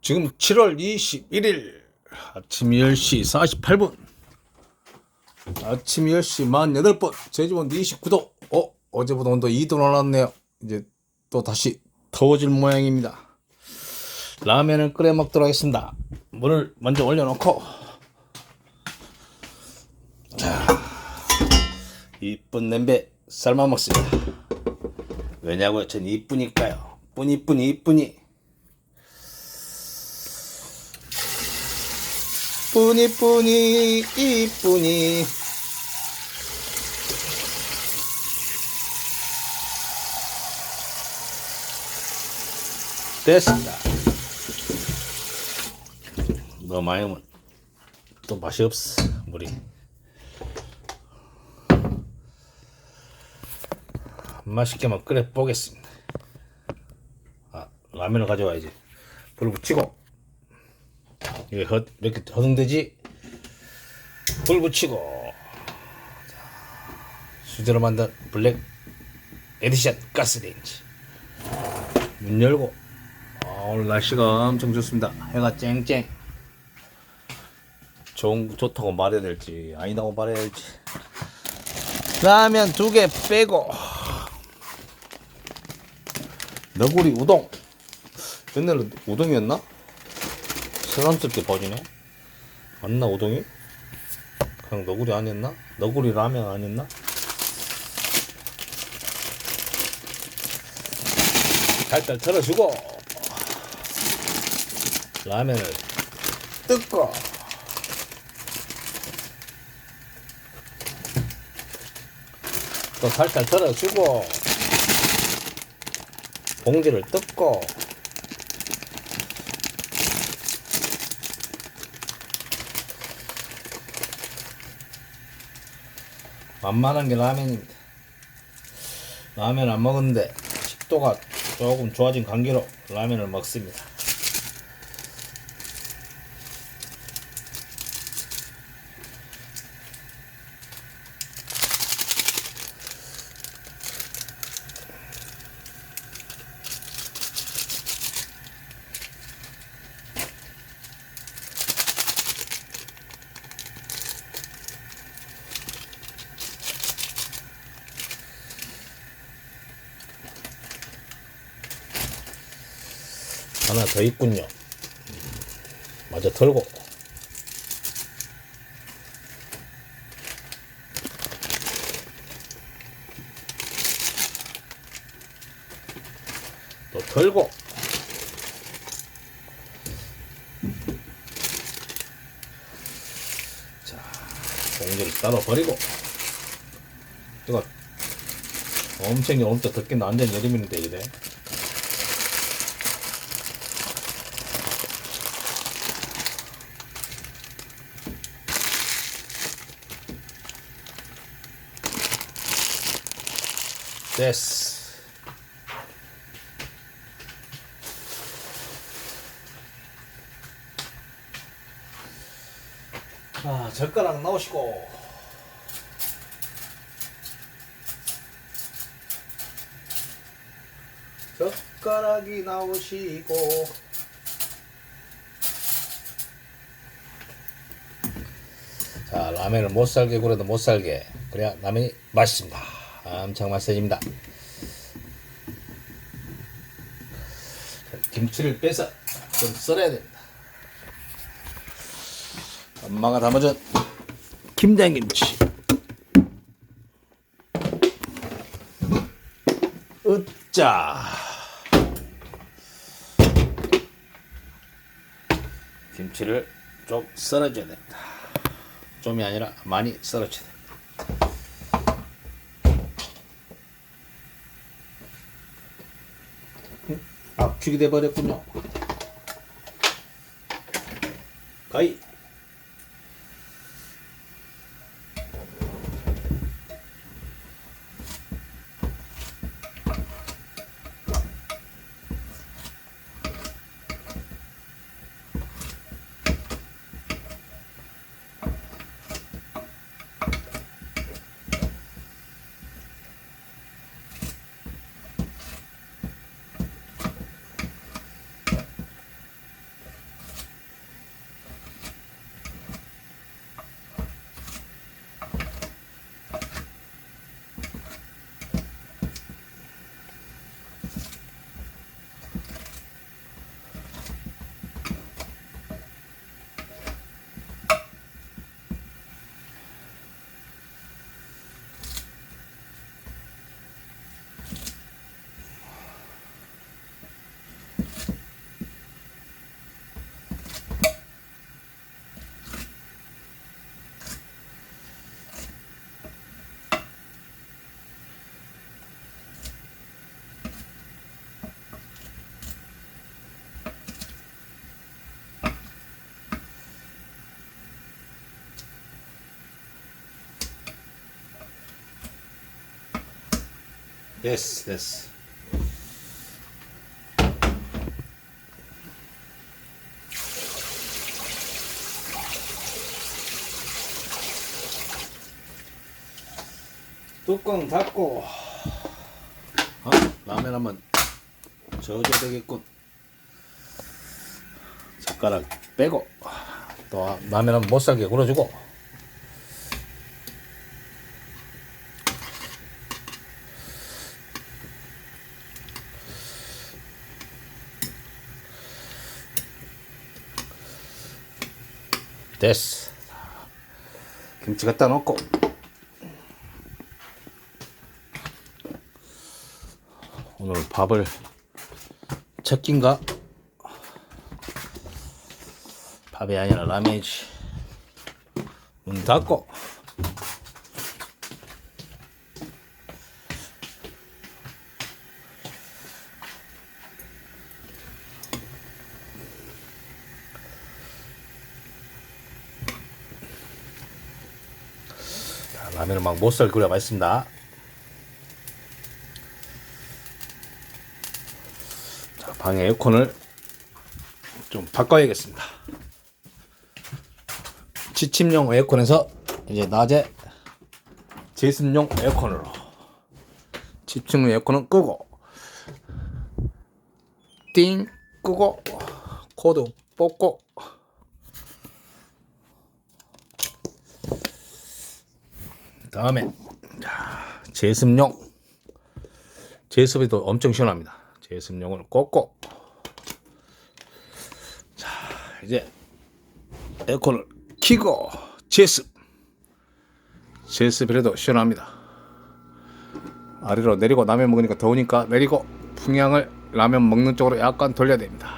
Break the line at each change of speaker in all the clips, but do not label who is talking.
지금 7월 21일 아침 10시 48분. 아침 10시 48분. 제주본 29도. 어? 어제보다 온도 2도 올랐네요. 이제 또 다시 더워질 모양입니다. 라면을 끓여 먹도록 하겠습니다. 물을 먼저 올려놓고. 자 이쁜 냄비 삶아 먹습니다. 왜냐고요 전 이쁘니까요. 뿌니 뿌니 이쁘니 뿌니 뿌니 이쁘니. 됐습니다. 너무 많이 하면 또 맛이 없어 물이. 맛있게만 끓여 보겠습니다. 아 라면을 가져와야지. 불 붙이고 이게 헛, 이렇게 허둥대지? 불 붙이고. 자, 수제로 만든 블랙 에디션 가스레인지. 문 열고. 아, 오늘 날씨가 엄청 좋습니다. 해가 쨍쨍. 좋은 좋다고 말해야 될지 아니다고 말해야 될지. 라면 두 개 빼고. 너구리 우동. 옛날에 우동이었나? 새삼스럽게 버지네 맞나 우동이? 그냥 너구리 아니었나? 너구리 라면 아니었나? 살살 털어주고 라면을 뜯고 또 살살 털어주고 봉지를 뜯고 만만한 게 라면입니다. 라면 안 먹었는데 식도가 조금 좋아진 관계로 라면을 먹습니다. 하나 더 있군요. 마저 털고. 또 털고. 자, 봉지를 따로 버리고. 이거 엄청 엄청 덥긴 완전 여름인데 이래. 됐어. 아, 젓가락 나오시고. 젓가락이 나오시고. 자, 라면을 못 살게 굴어도 못 살게. 그래야 라면이 맛있습니다. 엄청 맛있어집니다. 김치를 빼서 좀 썰어야 됩니다. 엄마가 담아준 김장김치. 으짜. 김치를 좀 썰어줘야 됩니다. 좀이 아니라 많이 썰어줘야 됩니다. 압축이 돼버렸군요. 가이. 됐어 됐어 뚜껑 닫고. 어? 라면 한번 저어줘야 되겠군. 젓가락 빼고 또 라면 한번 못살게 굴어주고 됐어 김치 갖다 놓고. 오늘 밥을 첫 끼인가? 밥이 아니라 라면이지. 문 닫고 자, 라면을 막 못살 끓여 맛있습니다 자, 방에 에어컨을 좀 바꿔야겠습니다. 지침용 에어컨에서 이제 낮에 제습용 에어컨으로 지침용 에어컨은 끄고 띵 끄고 코드 뽑고 다음에 자, 제습용 제습이도 엄청 시원합니다. 제습용을 꽂고 자 이제 에어컨을 키고 제습 제습이라도 시원합니다. 아래로 내리고 라면 먹으니까 더우니까 내리고 풍향을 라면 먹는 쪽으로 약간 돌려야 됩니다.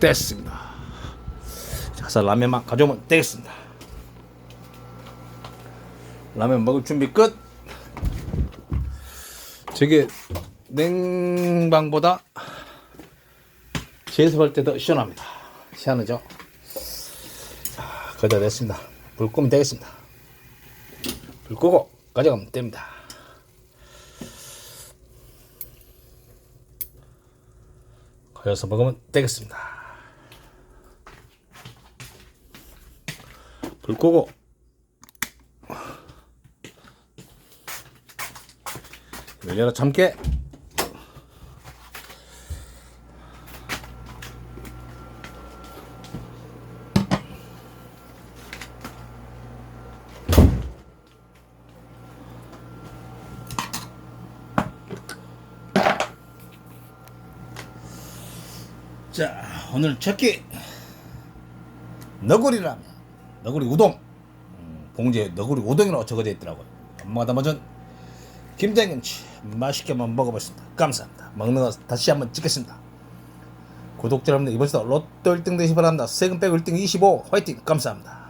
됐습니다. 자서 라면만 가져오면 되겠습니다. 라면 먹을 준비 끝. 저게 냉방보다 제습할 때 더 시원합니다. 시원하죠? 자, 거기다 냈습니다. 불 끄면 되겠습니다. 불 끄고 가져가면 됩니다. 거기서 먹으면 되겠습니다. 불 끄고 열려라 참깨. 자 오늘 첫끼. 너구리 라면 너구리 우동. 음, 봉지에 너구리 우동이라고 적어져 있더라고요. 엄마가 담아준 김장김치 맛있게 한번 먹어보겠습니다. 감사합니다. 먹는 거 다시 한번 찍겠습니다. 구독자 여러분들 이번 주도 로또 1등 되시 바랍니다. 세금 빼고 1등 25 화이팅! 감사합니다